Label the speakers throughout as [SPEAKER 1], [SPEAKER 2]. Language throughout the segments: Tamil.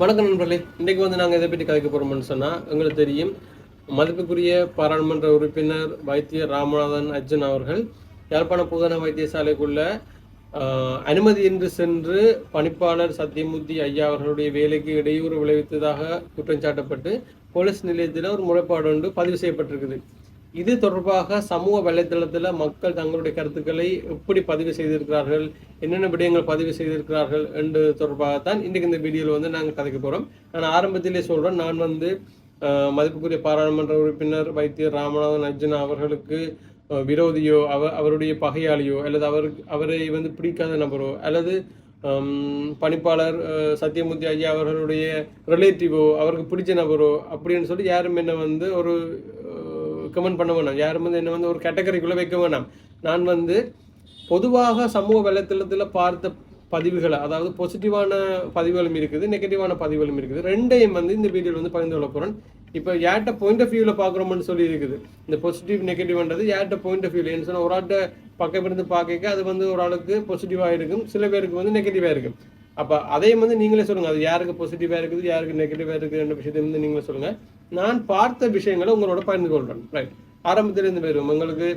[SPEAKER 1] வணக்கம் நண்பர்களே. இன்றைக்கு வந்து நாங்கள் எதை பற்றி கதைக்க போகிறோம்னு சொன்னால் எங்களுக்கு தெரியும் மதிப்புக்குரிய பாராளுமன்ற உறுப்பினர் வைத்தியர் ராமநாதன் அர்ஜுன் அவர்கள் யாழ்ப்பாண பூதன வைத்தியசாலைக்குள்ள அனுமதியின்றி சென்று பணிப்பாளர் சத்தியமூர்த்தி ஐயா அவர்களுடைய வேலைக்கு இடையூறு விளைவித்ததாக குற்றம் சாட்டப்பட்டு போலீஸ் நிலையத்தில் ஒரு முறைப்பாடு ஒன்று பதிவு செய்யப்பட்டிருக்குது. இது தொடர்பாக சமூக வலைத்தளத்தில் மக்கள் தங்களுடைய கருத்துக்களை எப்படி பதிவு செய்திருக்கிறார்கள் என்னென்ன விடயங்கள் பதிவு செய்திருக்கிறார்கள் என்று தொடர்பாகத்தான் இன்றைக்கு இந்த வீடியோவில் வந்து நாங்கள் கதைக்க போகிறோம் நான் ஆரம்பத்திலே சொல்கிறேன் நான் வந்து மதிப்புக்குரிய பாராளுமன்ற உறுப்பினர் வைத்தியர் ராமநாதன் அர்ஜுனா அவர்களுக்கு விரோதியோ அவ அவருடைய பகையாளியோ அல்லது அவருக்கு அவரை வந்து பிடிக்காத நபரோ அல்லது பணிப்பாளர் சத்யமூர்த்தி சத்தியமூர்த்தி ஐயா அவர்களுடைய ரிலேட்டிவோ அவருக்கு பிடிச்ச நபரோ அப்படின்னு சொல்லி யாரும் என்ன வந்து ஒரு கமெண்ட் பண்ண வேணாம். யாரும் வந்து என்ன வந்து ஒரு கேட்டகரிக்குள்ளே வைக்க வேணாம். நான் வந்து பொதுவாக சமூக வலைத்தளத்தில் பார்த்த பதிவுகளை அதாவது பாசிட்டிவான பதிவுகளும் இருக்குது நெகட்டிவான பதிவுகளும் இருக்குது. ரெண்டையும் வந்து இந்த வீடியோவில் வந்து பகிர்ந்து கொள்ள போகிறேன் இப்போ யார்கிட்ட பாயிண்ட் ஆஃப் வியூவில் பார்க்குறோம்னு சொல்லி இருக்குது. இந்த பாசிட்டிவ் நெகட்டிவ்ன்றது யார்கிட்ட பாயிண்ட் ஆஃப் வியூவில் என்ன சொன்னால் ஒரு ஆள்கிட்ட பக்கம் இருந்து பார்க்க அது வந்து ஒரு ஆளுக்கு பாசிட்டிவாக இருக்கும். சில பேருக்கு வந்து நெகட்டிவாக இருக்கும். அப்போ அதையும் வந்து நீங்களே சொல்லுங்கள் அது யாருக்கு பாசிட்டிவாக இருக்குது யாருக்கு நெகட்டிவாக இருக்குதுன்ற விஷயத்தை வந்து நீங்களே சொல்லுங்கள் நான் பார்த்த விஷயங்களை உங்களோட பகிர்ந்து கொள்கிறேன் ரைட் ஆரம்பத்திலிருந்து போயிடும் உங்களுக்கு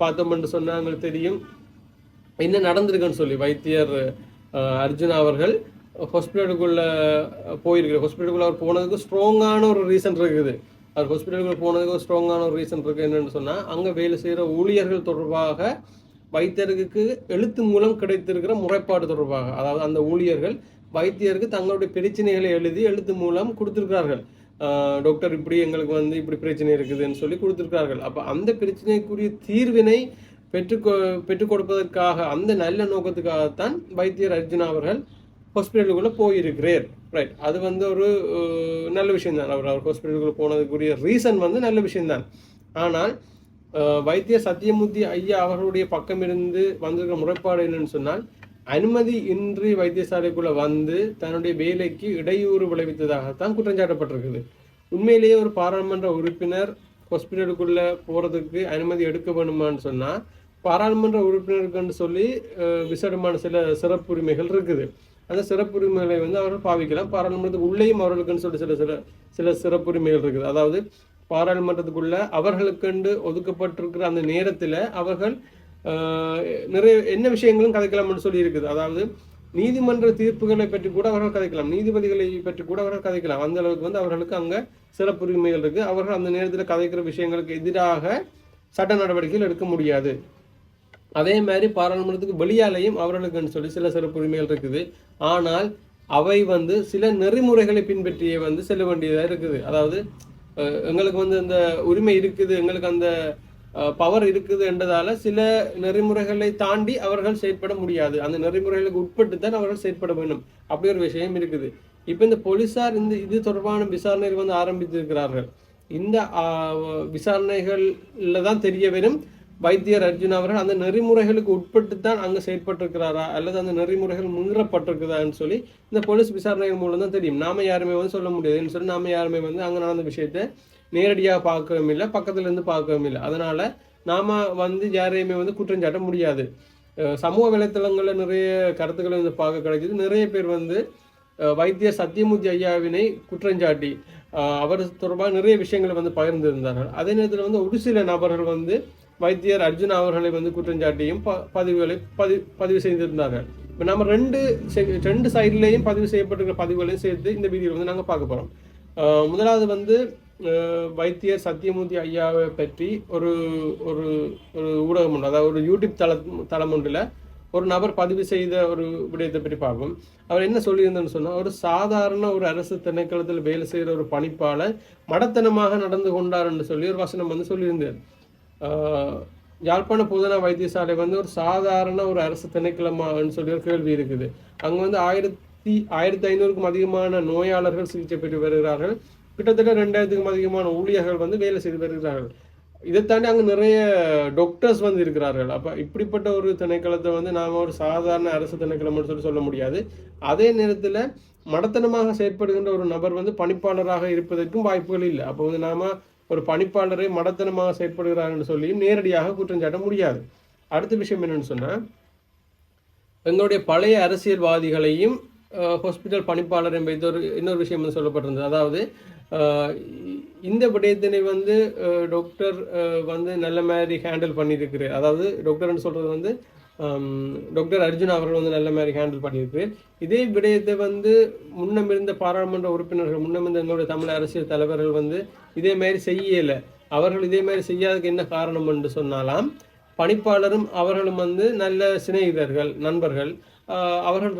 [SPEAKER 1] பார்த்தோம்னு சொன்னால் உங்களுக்கு தெரியும். என்ன நடந்திருக்குன்னு சொல்லி வைத்தியர் அர்ஜுன் அர்ஜுனா அவர்கள் ஹாஸ்பிட்டலுக்குள்ளே போயிருக்கிற ஹாஸ்பிட்டலுக்குள்ளே அவர் போனதுக்கு ஸ்ட்ராங்கான ஒரு ரீசன் இருக்குது. அவர் ஹாஸ்பிட்டலுக்குள்ளே போனதுக்கு ஒரு ஸ்ட்ராங்கான ஒரு ரீசன் இருக்குது என்னென்னு சொன்னால் அங்கே வேலை செய்கிற ஊழியர்கள் தொடர்பாக வைத்தியருக்கு எழுத்து மூலம் கிடைத்திருக்கிற முறைப்பாடு தொடர்பாக. அதாவது அந்த ஊழியர்கள் வைத்தியருக்கு தங்களுடைய பிரச்சனைகளை எழுதி எழுத்து மூலம் கொடுத்துருக்கிறார்கள். டாக்டர் இப்படி எங்களுக்கு வந்து இப்படி பிரச்சனை இருக்குதுன்னு சொல்லி கொடுத்துருக்கார்கள். அப்போ அந்த பிரச்சனைக்குரிய தீர்வினை பெற்றுக் கொ- பெற்றுக் கொடுப்பதற்காக அந்த நல்ல நோக்கத்துக்காகத்தான் வைத்தியர் அர்ஜுனா அவர்கள் ஹாஸ்பிட்டலுக்குள்ளே போயிருக்கிறார். ரைட் அது வந்து ஒரு நல்ல விஷயம்தான். அவர் அவர் ஹாஸ்பிட்டலுக்குள்ளே போனதுக்குரிய ரீசன் வந்து நல்ல விஷயம்தான். ஆனால் வைத்திய சத்தியமூர்த்தி ஐயா அவர்களுடைய பக்கம் இருந்து வந்திருக்கிற முறைப்பாடு என்னன்னு சொன்னால் அனுமதி இன்றி வைத்தியசாலைக்குள்ள வந்து தன்னுடைய வேலைக்கு இடையூறு விளைவித்ததாகத்தான் குற்றம் சாட்டப்பட்டிருக்குது. உண்மையிலேயே ஒரு பாராளுமன்ற உறுப்பினர் ஹாஸ்பிட்டலுக்குள்ள போறதுக்கு அனுமதி எடுக்க வேணுமான்னு சொன்னா பாராளுமன்ற உறுப்பினருக்குன்னு சொல்லி அஹ், விசேடமான சில சிறப்புரிமைகள் இருக்குது. அந்த சிறப்புரிமைகளை வந்து அவர்கள் பாவிக்கலாம். பாராளுமன்றத்துக்கு உள்ளேயும் அவர்களுக்குன்னு சொல்லி சில சில சில சிறப்புரிமைகள் இருக்குது. அதாவது பாராளுமன்றத்துக்குள்ள அவர்களுக்கென்று ஒதுக்கப்பட்டிருக்கிற அந்த நேரத்தில் அவர்கள் நிறைய என்ன விஷயங்களும் கதைக்கலாம்னு சொல்லி இருக்குது அதாவது நீதிமன்ற தீர்ப்புகளை பற்றி கூட அவர்கள் கதைக்கலாம். நீதிபதிகளை பற்றி கூட அவர்கள் கதைக்கலாம். அந்த அளவுக்கு வந்து அவர்களுக்கு அங்கே சிறப்புரிமைகள் இருக்குது அவர்கள் அந்த நேரத்தில் கதைக்கிற விஷயங்களுக்கு எதிராக சட்ட நடவடிக்கைகள் எடுக்க முடியாது. அதே மாதிரி பாராளுமன்றத்துக்கு வெளியாலையும் அவர்களுக்குன்னு சொல்லி சில சிறப்புரிமைகள் இருக்குது. ஆனால் அவை வந்து சில நெறிமுறைகளை பின்பற்றியே வந்து செல்ல வேண்டியதாக இருக்குது. அதாவது எங்களுக்கு வந்து அந்த உரிமை இருக்குது. எங்களுக்கு அந்த பவர் இருக்குது என்றதால சில நெறிமுறைகளை தாண்டி அவர்கள் செயற்பட முடியாது. அந்த நெறிமுறைகளுக்கு உட்பட்டு தான் அவர்கள் செயற்பட வேண்டும். அப்படி ஒரு விஷயம் இருக்குது. இப்போ இந்த போலீசார் இந்த இது தொடர்பான விசாரணைகள் வந்து ஆரம்பித்திருக்கிறார்கள். இந்த விசாரணைகளில் தான் தெரிய வரும். வைத்தியர் அர்ஜுன் அவர்கள் அந்த நெறிமுறைகளுக்கு உட்பட்டு தான் அங்கே செயற்பட்டிருக்கிறாரா? அல்லது அந்த நெறிமுறைகள் முன்னிறப்பட்டிருக்குதான்னு சொல்லி இந்த போலீஸ் விசாரணைகள் மூலம் தான் தெரியும். நாம யாருமே வந்து சொல்ல முடியாதுன்னு சொல்லி நாம யாருமே வந்து அங்கே நடந்த விஷயத்தை நேரடியாக பார்க்கவும் இல்லை பக்கத்துலேருந்து பார்க்கவும் இல்லை. அதனால் நாம் வந்து யாரையுமே வந்து குற்றம் சாட்ட முடியாது. சமூக வலைத்தளங்களில் நிறைய கருத்துக்களை வந்து பார்க்க கிடைக்குது. நிறைய பேர் வந்து வைத்திய வைத்தியர் சத்தியமூர்த்தி ஐயாவினை குற்றஞ்சாட்டி அவர் தொடர்பாக நிறைய விஷயங்களை வந்து பகிர்ந்திருந்தார்கள். அதே நேரத்தில் வந்து ஒரு சில நபர்கள் வந்து வைத்தியர் அர்ஜுன் அவர்களை வந்து குற்றஞ்சாட்டியும் ப பதிவுகளை பதிவு பதிவு செய்திருந்தார்கள். இப்போ நம்ம ரெண்டு ரெண்டு சைட்லேயும் பதிவு செய்யப்பட்டிருக்கிற பதிவுகளையும் சேர்த்து இந்த வீடியோவில் வந்து நாங்கள் பார்க்க போகிறோம் முதலாவது வந்து வைத்தியர் சத்தியமூர்த்தி ஐயாவை பற்றி ஒரு ஒரு ஒரு ஊடகம் உண்டு. அதாவது ஒரு யூடியூப் தள தளம் ஒன்றில் ஒரு நபர் பதிவு செய்த ஒரு விடயத்தை பற்றி பார்ப்போம். அவர் என்ன சொல்லியிருந்தேன்னு சொன்னால் ஒரு சாதாரண ஒரு அரசு திணைக்களத்தில் வேலை செய்கிற ஒரு பணிப்பாளர் மடத்தனமாக நடந்து கொண்டார்ன்னு சொல்லி ஒரு வசனம் வந்து சொல்லியிருந்தார். யாழ்ப்பாண போதனா வைத்தியசாலை வந்து ஒரு சாதாரண ஒரு அரசு திணைக்களமான்னு சொல்லி ஒரு கேள்வி இருக்குது. அங்கே வந்து ஆயிரத்தி ஆயிரத்தி ஐநூறுக்கும் அதிகமான நோயாளர்கள் சிகிச்சை பெற்று வருகிறார்கள். கிட்டத்தட்ட ரெண்டாயிரத்துக்கும் அதிகமான ஊழியர்கள் வந்து வேலை செய்து வருகிறார்கள். இதை தாண்டி அங்கே நிறைய டாக்டர்ஸ் வந்து இருக்கிறார்கள். அப்போ இப்படிப்பட்ட ஒரு திணைக்களத்தை வந்து நாம் ஒரு சாதாரண அரசு திணைக்களம்னு சொல்லி சொல்ல முடியாது. அதே நேரத்தில் மடத்தனமாக செயற்படுகின்ற ஒரு நபர் வந்து பணிப்பாளராக இருப்பதற்கும் வாய்ப்புகள் இல்லை. அப்போ வந்து நாம ஒரு பணிப்பாளரை மடத்தனமாக செயற்படுகிறார்னு சொல்லியும் நேரடியாக குற்றம் சாட்ட முடியாது. அடுத்த விஷயம் என்னன்னு சொன்னால் எங்களுடைய பழைய அரசியல்வாதிகளையும் ஹாஸ்பிட்டல் பணிப்பாளர் என்பது இது ஒரு இன்னொரு விஷயம் வந்து சொல்லப்பட்டிருந்தது. அதாவது இந்த விடயத்தினை வந்து டாக்டர் வந்து நல்ல மாதிரி ஹேண்டில் பண்ணியிருக்கிறார். அதாவது டாக்டர்னு சொல்கிறது வந்து டாக்டர் அர்ஜுன் அவர்கள் வந்து நல்ல மாதிரி ஹேண்டில் பண்ணியிருக்கு இதே விடயத்தை வந்து முன்னம் இருந்த பாராளுமன்ற உறுப்பினர்கள் முன்னம் இருந்த எங்களுடைய தமிழ் அரசியல் தலைவர்கள் வந்து இதே மாதிரி செய்யலை. அவர்கள் இதே மாதிரி செய்யாததுக்கு என்ன காரணம் என்று சொன்னாலாம் பணிப்பாளரும் அவர்களும் வந்து நல்ல சிநேகிதர்கள் நண்பர்கள். அவர்கள்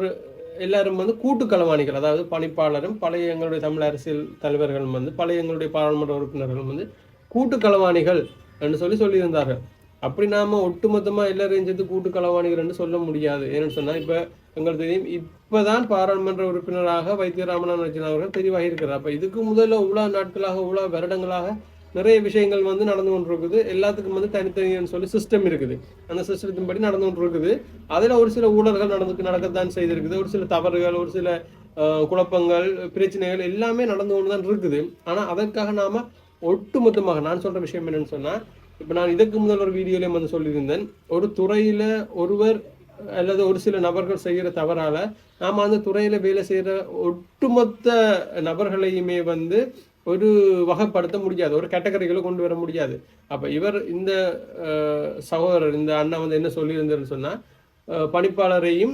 [SPEAKER 1] எல்லாரும் வந்து கூட்டு களவாணிகள் அதாவது பணிப்பாளரும் பழைய எங்களுடைய தமிழ் அரசியல் தலைவர்களும் வந்து பழைய எங்களுடைய பாராளுமன்ற உறுப்பினர்களும் வந்து கூட்டு களவாணிகள் என்று சொல்லி சொல்லியிருந்தார்கள். அப்படி நாம ஒட்டுமொத்தமா எல்லாரையும் சேர்த்து கூட்டு களவாணிகள் என்று சொல்ல முடியாது. ஏன்னு சொன்னா இப்ப எங்களுக்கு தெரியும் இப்பதான் பாராளுமன்ற உறுப்பினராக வைத்திய ராமநாதன் அவர்கள் தெரிவாகி இருக்கிறார் அப்ப இதுக்கு முதல்ல உலா நாட்களாக உலா வருடங்களாக நிறைய விஷயங்கள் வந்து நடந்து கொண்டிருக்குது. எல்லாத்துக்கும் வந்து தனித்தனின்னு சொல்லி சிஸ்டம் இருக்குது. அந்த சிஸ்டத்தின் படி நடந்து கொண்டிருக்குது. அதில் ஒரு சில ஊழல்கள் நடந்து நடக்கத்தான் செய்திருக்குது. ஒரு சில தவறுகள் ஒரு சில குழப்பங்கள் பிரச்சனைகள் எல்லாமே நடந்து கொண்டு தான் இருக்குது. ஆனால் அதற்காக நாம் ஒட்டுமொத்தமாக நான் சொல்கிற விஷயம் என்னன்னு சொன்னால் இப்போ நான் இதுக்கு முதல் ஒரு வீடியோலையும் வந்து சொல்லியிருந்தேன். ஒரு துறையில் ஒருவர் அல்லது ஒரு சில நபர்கள் செய்கிற தவறால நாம அந்த துறையில வேலை செய்யற ஒட்டுமொத்த நபர்களையுமே வந்து ஒரு வகைப்படுத்த முடியாது. ஒரு கேட்டகரிகளை கொண்டு வர முடியாது. அப்போ இவர் இந்த சகோதரர் இந்த அண்ணா வந்து என்ன சொல்லியிருந்தாருன்னு சொன்னால் பணிப்பாளரையும்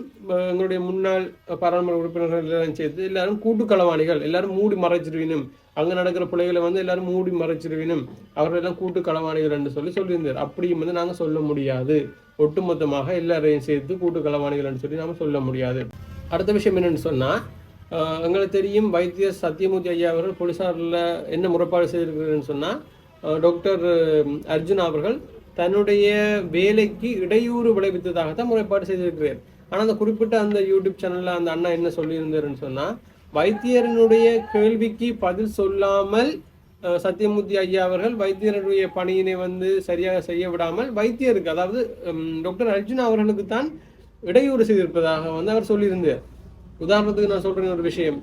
[SPEAKER 1] எங்களுடைய முன்னாள் பாராளுமன்ற உறுப்பினர்கள் எல்லாரும் சேர்த்து எல்லாரும் கூட்டுக்களவாணிகள் எல்லாரும் மூடி மறைச்சிருவினும் அங்கே நடக்கிற பிள்ளைகளை வந்து எல்லாரும் மூடி மறைச்சிருவினும் அவர்களெல்லாம் கூட்டு களவாணிகள் என்று சொல்லி சொல்லியிருந்தார். அப்படியும் வந்து நாங்கள் சொல்ல முடியாது. ஒட்டுமொத்தமாக எல்லாரையும் சேர்த்து கூட்டு களவாணிகள் என்று சொல்லி நாம் சொல்ல முடியாது. அடுத்த விஷயம் என்னன்னு சொன்னால் எங்களுக்கு தெரியும் வைத்தியர் சத்யமூர்த்தி ஐயா அவர்கள் போலீசாரில் என்ன முறைப்பாடு செய்திருக்கிறேன்னு சொன்னால் டாக்டர் அர்ஜுன் அவர்கள் தன்னுடைய வேலைக்கு இடையூறு விளைவித்ததாகத்தான் முறைப்பாடு செய்திருக்கிறார். ஆனால் அந்த குறிப்பிட்ட அந்த யூடியூப் சேனலில் அந்த அண்ணா என்ன சொல்லியிருந்தாருன்னு சொன்னால் வைத்தியரனுடைய கேள்விக்கு பதில் சொல்லாமல் சத்யமூர்த்தி ஐயா அவர்கள் வைத்தியருடைய பணியினை வந்து சரியாக செய்ய விடாமல் வைத்தியருக்கு அதாவது டாக்டர் அர்ஜுன் அவர்களுக்கு தான் இடையூறு செய்திருப்பதாக வந்து அவர் சொல்லியிருந்தார். உதாரணத்துக்கு நான் சொல்றேன் ஒரு விஷயம்.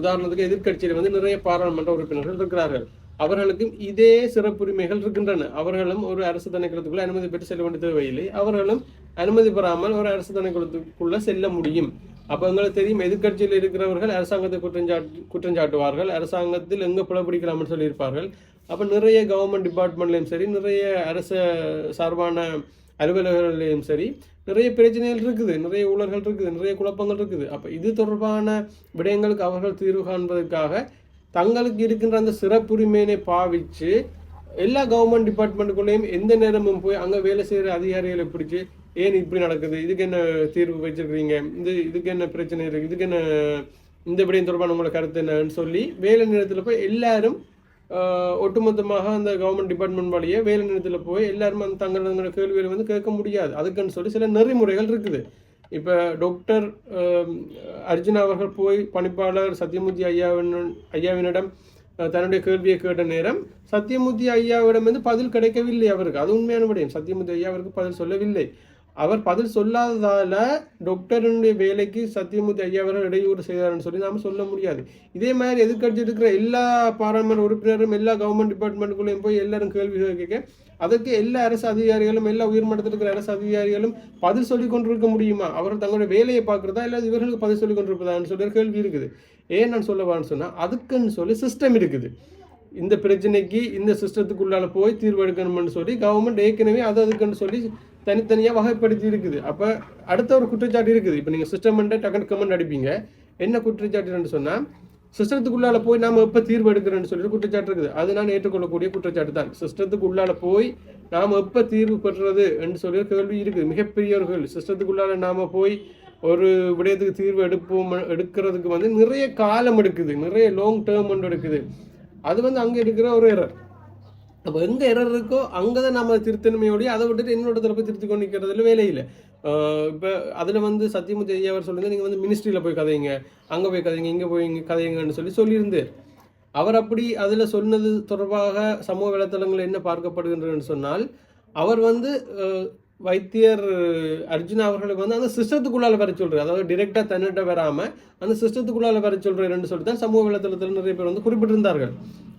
[SPEAKER 1] உதாரணத்துக்கு எதிர்க்கட்சியில் வந்து நிறைய பாராளுமன்ற உறுப்பினர்கள் இருக்கிறார்கள் அவர்களுக்கும் இதே சிறப்புரிமைகள் இருக்கின்றன. அவர்களும் ஒரு அரசு திணைக்களத்துக்குள்ள அனுமதி பெற்று செல்ல வேண்டிய தேவையில்லை. அவர்களும் அனுமதி பெறாமல் ஒரு அரசு திணைக்களத்துக்குள்ள செல்ல முடியும். அப்போ எங்களுக்கு தெரியும் எதிர்க்கட்சியில் இருக்கிறவர்கள் அரசாங்கத்தை குற்றஞ்சாட்டு குற்றஞ்சாட்டுவார்கள் அரசாங்கத்தில் எங்கே எங்க பிளப்பிடிக்கலாம்னு சொல்லியிருப்பார்கள். அப்போ நிறைய கவர்மெண்ட் டிபார்ட்மெண்ட்லையும் சரி நிறைய அரச சார்பான அலுவலகங்களையும் சரி நிறைய பிரச்சனைகள் இருக்குது நிறைய ஊழல்கள் இருக்குது நிறைய குழப்பங்கள் இருக்குது. அப்போ இது தொடர்பான விடயங்களுக்கு அவர்கள் தீர்வு காண்பதற்காக தங்களுக்கு இருக்கின்ற அந்த சிறப்புரிமையினை பாவிச்சு எல்லா கவர்மெண்ட் டிபார்ட்மெண்ட்டுக்குள்ளேயும் எந்த நேரமும் போய் அங்கே வேலை செய்கிற அதிகாரிகளை பிடிச்சி ஏன் இப்படி நடக்குது? இதுக்கு என்ன தீர்வு வச்சிருக்கீங்க இந்த இதுக்கு என்ன பிரச்சனை இருக்குது இதுக்கு என்ன இந்த விடயம் தொடர்பான உங்களோட கருத்து என்னன்னு சொல்லி வேலை நேரத்தில் போய் எல்லாரும் ஒட்டுமொத்தமாக அந்த கவர்மெண்ட் டிபார்ட்மெண்ட் வழியே வேலை நிலையத்தில் போய் எல்லாரும் அந்த தங்களோட கேள்விகளை வந்து கேட்க முடியாது. அதுக்குன்னு சொல்லி சில நெறிமுறைகள் இருக்குது. இப்போ டாக்டர் அர்ஜுன் அவர்கள் போய் பணிப்பாளர் சத்யமூர்த்தி ஐயாவின் ஐயாவினிடம் தன்னுடைய கேள்வியை கேட்ட நேரம் சத்யமூர்த்தி ஐயாவிடம் வந்து பதில் கிடைக்கவில்லை அவருக்கு. அது உண்மையான விடயம். சத்யமூர்த்தி ஐயா அவருக்கு பதில் சொல்லவில்லை. அவர் பதில் சொல்லாததால் டாக்டருடைய வேலைக்கு சத்தியமூர்த்தி ஐயா அவர்கள் இடையூறு செய்தார்னு சொல்லி நாம் சொல்ல முடியாது. இதே மாதிரி எதிர்கட்சி இருக்கிற எல்லா பாராளுமன்ற உறுப்பினரும் எல்லா கவர்மெண்ட் டிபார்ட்மெண்ட்டுக்குள்ளேயும் போய் எல்லாரும் கேள்வி கேட்க அதற்கு எல்லா அரசு அதிகாரிகளும் எல்லா உயர்மட்டத்தில் இருக்கிற அரசு அதிகாரிகளும் பதில் சொல்லி கொண்டிருக்க முடியுமா? அவர்கள் தங்களுடைய வேலையை பார்க்குறதா இல்லை இவர்களுக்கு பதில் சொல்லி கொண்டிருப்பதான்னு சொல்லி ஒரு கேள்வி இருக்குது. ஏன் நான் சொல்லவான்னு சொன்னால் அதுக்குன்னு சொல்லி சிஸ்டம் இருக்குது. இந்த பிரச்சனைக்கு இந்த சிஸ்டத்துக்குள்ளால போய் தீர்வு எடுக்கணும்னு சொல்லி கவர்மெண்ட் ஏற்கனவே அது அதுக்குன்னு சொல்லி தனித்தனியாக வகைப்படுத்தி இருக்குது. அப்போ அடுத்த ஒரு குற்றச்சாட்டு இருக்குது. இப்போ நீங்கள் சிஸ்டம் டக்குனு கமெண்ட் அடிப்பீங்க. என்ன குற்றச்சாட்டுன்னு சொன்னால் சிஸ்டத்துக்குள்ளால போய் நாம் எப்போ தீர்வு எடுக்கிறோம்னு சொல்லிட்டு குற்றச்சாட்டு இருக்குது. அது நான் ஏற்றுக்கொள்ளக்கூடிய குற்றச்சாட்டு தான். சிஸ்டத்துக்குள்ளால போய் நாம் எப்போ தீர்வு பெறுறது என்று சொல்லி ஒரு கேள்வி இருக்குது. மிகப்பெரிய ஒரு கேள்வி சிஸ்டத்துக்குள்ளால நாம் போய் ஒரு விடயத்துக்கு தீர்வு எடுப்போம் எடுக்கிறதுக்கு வந்து நிறைய காலம் எடுக்குது. நிறைய லாங் டேர்ம் ஒன்று எடுக்குது. அது வந்து அங்கே இருக்கிற ஒரு எரர் அப்போ எங்கே எரர் இருக்கோ அங்கே தான் நம்ம திருத்தன்மையோடய அதை விட்டுட்டு இன்னொரு தடவை திருத்தி கொண்டு நிற்கிறதுல வேலையில் இப்போ அதில் வந்து சத்தியமூர்த்தி ஐயா அவர் சொல்லுங்க நீங்கள் வந்து மினிஸ்ட்ரியில் போய் கதைங்க அங்கே போய் கதைங்க இங்கே போய் இங்கே கதைங்கன்னு சொல்லி சொல்லியிருந்தார். அவர் அப்படி அதில் சொன்னது தொடர்பாக சமூக வலைத்தளங்கள் என்ன பார்க்கப்படுகின்றன்னு சொன்னால் அவர் வந்து வைத்தியர் அர்ஜுன் அவர்களுக்கு வந்து அந்த சிஸ்டத்துக்குள்ளால வர சொல்றாரு அதாவது டிரெக்டாக தன்னிட்ட வராம அந்த சிஸ்டத்துக்குள்ளால வர சொல்றாருன்னு சொல்லி தான் சமூக வலைத்தளத்தில் நிறைய பேர் வந்து குறிப்பிட்டிருந்தார்கள்.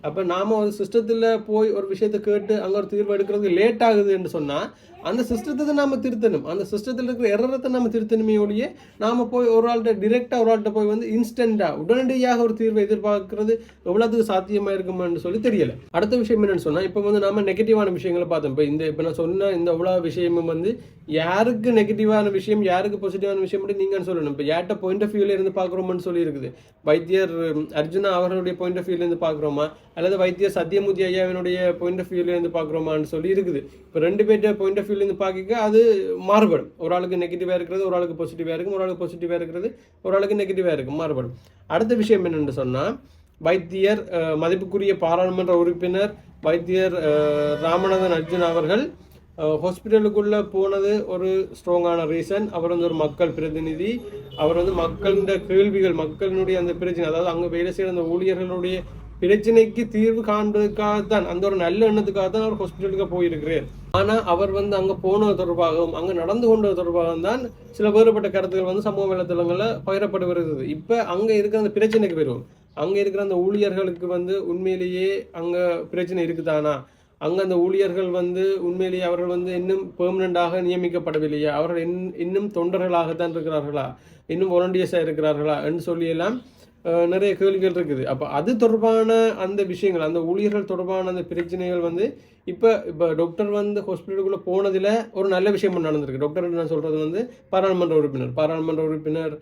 [SPEAKER 1] அப்போ நாம ஒரு சிஸ்டத்தில் போய் ஒரு விஷயத்தை கேட்டு அங்கே ஒரு தீர்வு எடுக்கிறதுக்கு லேட் ஆகுது என்று சொன்னால் அந்த சிஸ்டத்தை நாம திருத்தணும். அந்த சிஸ்டத்தில் இருக்கிற எரரத்தை நம்ம திருத்தணுமே ஒழிய நாம போய் ஒரு ஆள்கிட்ட டிரெக்டாக ஒரு ஆள்கிட்ட போய் வந்து இன்ஸ்டண்ட்டாக உடனடியாக ஒரு தீர்வை எதிர்பார்க்கறது எவ்வளவுக்கு சாத்தியமா இருக்குமான்னு சொல்லி தெரியல. அடுத்த விஷயம் என்னன்னு சொன்னா இப்போ வந்து நாம நெகட்டிவான விஷயங்களை பார்த்தோம். இப்போ இந்த இப்போ நான் சொன்ன இந்த எவ்வளோ விஷயமும் வந்து யாருக்கு நெகட்டிவான விஷயம் யாருக்கு பாசிட்டிவான விஷயம் மட்டும் நீங்கள் சொல்லணும். இப்போ யார்கிட்ட பாயிண்ட் ஆஃப் வியூவில் இருந்து பார்க்குறோம்னு சொல்லியிருக்குது. வைத்தியர் அர்ஜுனா அவர்களுடைய பாயிண்ட் ஆஃப் வியூலேருந்து பார்க்குறோமா? அல்லது வைத்தியர் சத்யமூர்த்தி ஐயாவினுடைய பாயிண்ட் ஆஃப் வியூலேருந்து பார்க்குறோமான்னு சொல்லி இருக்குது இப்போ ரெண்டு பேர்ட்ட பாயிண்ட் ஆஃப் வியூலேருந்து பார்க்க அது மாறுபடும். ஒரு ஆளுக்கு நெகட்டிவாக இருக்கிறது ஒரு ஆளுக்கு பாசிட்டிவாக இருக்கும் ஒரு ஆளுக்கு பாசிட்டிவாக இருக்கிறது ஒரு ஆளுக்கு நெகட்டிவாக இருக்கும் மாறுபடும். அடுத்த விஷயம் என்னென்னு சொன்னால் வைத்தியர் மதிப்புக்குரிய பாராளுமன்ற உறுப்பினர் வைத்தியர் ராமநாதன் அர்ஜுன் அவர்கள் ஹாஸ்பிட்டலுக்குள்ளே போனது ஒரு ஸ்ட்ராங்கான ரீசன் அவர் வந்து ஒரு மக்கள் பிரதிநிதி. அவர் வந்து மக்களின் கேள்விகள் மக்களினுடைய அந்த பிரச்சனை அதாவது அங்கே வேலை செய்கிற அந்த ஊழியர்களுடைய பிரச்சனைக்கு தீர்வு காண்பதற்காகத்தான் அந்த ஒரு நல்ல எண்ணத்துக்காக தான் அவர் ஹாஸ்பிட்டலுக்கு போயிருக்கிறார். ஆனால் அவர் வந்து அங்கே போனது தொடர்பாகவும் அங்கே நடந்து கொண்டது தொடர்பாகவும் தான் சில வேறுபட்ட கருத்துக்கள் வந்து சமூக வலைத்தளங்களில் பகிரப்பட்டு வருகிறது இப்போ அங்கே இருக்கிற அந்த பிரச்சனைக்கு வருவோம் அங்கே இருக்கிற அந்த ஊழியர்களுக்கு வந்து உண்மையிலேயே அங்கே பிரச்சனை இருக்குதானா? அங்கே அந்த ஊழியர்கள் வந்து உண்மையிலேயே அவர்கள் வந்து இன்னும் பெர்மனண்டாக நியமிக்கப்படவில்லையா? அவர்கள் இன் இன்னும் தொண்டர்களாகத்தான் இருக்கிறார்களா? இன்னும் வாலண்டியர்ஸாக இருக்கிறார்களா? என்று சொல்லியெல்லாம் நிறைய கேள்விகள் இருக்குது. அப்போ அது தொடர்பான அந்த விஷயங்கள் அந்த ஊழியர்கள் தொடர்பான அந்த பிரச்சனைகள் வந்து இப்போ இப்போ டாக்டர் வந்து ஹாஸ்பிட்டலுக்குள்ளே போனதில் ஒரு நல்ல விஷயம் நடந்திருக்கு. டாக்டர் என்ன சொல்கிறது வந்து பாராளுமன்ற உறுப்பினர். பாராளுமன்ற உறுப்பினர்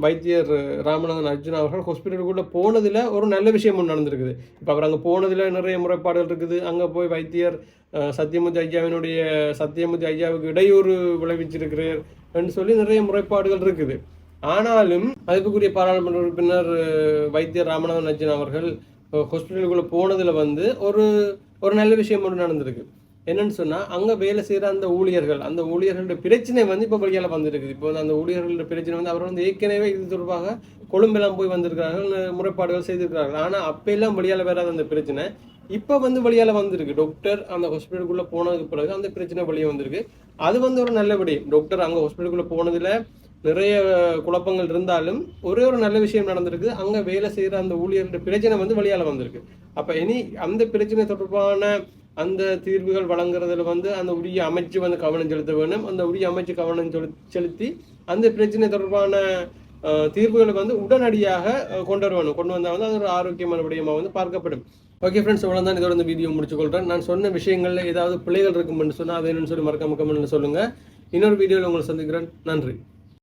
[SPEAKER 1] வைத்தியர் ராமநாதன் அர்ஜுன் அவர்கள் ஹாஸ்பிட்டலுக்குள்ளே போனதில் ஒரு நல்ல விஷயம் ஒன்று நடந்திருக்குது. இப்போ அவர் அங்கே போனதில் நிறைய முறைப்பாடுகள் இருக்குது. அங்கே போய் வைத்தியர் அஹ், சத்தியமூர்த்தி ஐயாவினுடைய சத்தியமூர்த்தி ஐயாவுக்கு இடையூறு விளைவிச்சிருக்கிறார் என்று சொல்லி நிறைய முறைப்பாடுகள் இருக்குது. ஆனாலும் அதுக்குரிய பாராளுமன்ற உறுப்பினர் வைத்தியர் ராமநாதன் அர்ஜுன் அவர்கள் ஹாஸ்பிட்டலுக்குள்ளே போனதில் வந்து ஒரு ஒரு நல்ல விஷயம் ஒன்று நடந்திருக்கு. என்னன்னு சொன்னால் அங்கே வேலை செய்கிற அந்த ஊழியர்கள் அந்த ஊழியர்களுடைய பிரச்சனை வந்து இப்போ வழியால் வந்துருக்குது. இப்போ வந்து அந்த ஊழியர்களுடைய பிரச்சனை வந்து அவர் வந்து ஏற்கனவே இது தொடர்பாக கொழும்பெல்லாம் போய் வந்திருக்கிறார்கள் முறைப்பாடுகள் செய்திருக்கிறார்கள். ஆனால் அப்பெல்லாம் வழியால் வராத அந்த பிரச்சனை இப்போ வந்து வழியால் வந்திருக்கு. டாக்டர் அந்த ஹாஸ்பிட்டலுக்குள்ளே போனதுக்கு பிறகு அந்த பிரச்சனை வழியே வந்திருக்கு. அது வந்து ஒரு நல்ல விடயம் டாக்டர் அங்கே ஹாஸ்பிட்டலுக்குள்ளே போனதில் நிறைய குழப்பங்கள் இருந்தாலும் ஒரே ஒரு நல்ல விஷயம் நடந்திருக்கு. அங்கே வேலை செய்கிற அந்த ஊழியர்களோட பிரச்சனை வந்து வழியால் வந்திருக்கு. அப்போ இனி அந்த பிரச்சனை தொடர்பான அந்த தீர்வுகள் வழங்குறதுல வந்து அந்த உரிய அமைச்சு வந்து கவனம் செலுத்த வேணும் அந்த உரிய அமைச்சு கவனம் செலுத்தி அந்த பிரச்சனை தொடர்பான தீர்வுகளை வந்து உடனடியாக கொண்டு வரணும் கொண்டு வந்தால் வந்து அது ஒரு ஆரோக்கியமான விடயமாக வந்து பார்க்கப்படும். ஓகே ஃப்ரெண்ட்ஸ் இவ்வளோ தான் இதோட இந்த வீடியோ முடிச்சுக்கொள்கிறேன் நான் சொன்ன விஷயங்களில் ஏதாவது பிள்ளைகள் இருக்கும்னு சொன்னால் அதை என்னன்னு சொல்லி மறக்காம முக்கமுன்னு சொல்லுங்கள் இன்னொரு வீடியோவில் உங்களை சந்திக்கிறேன். நன்றி.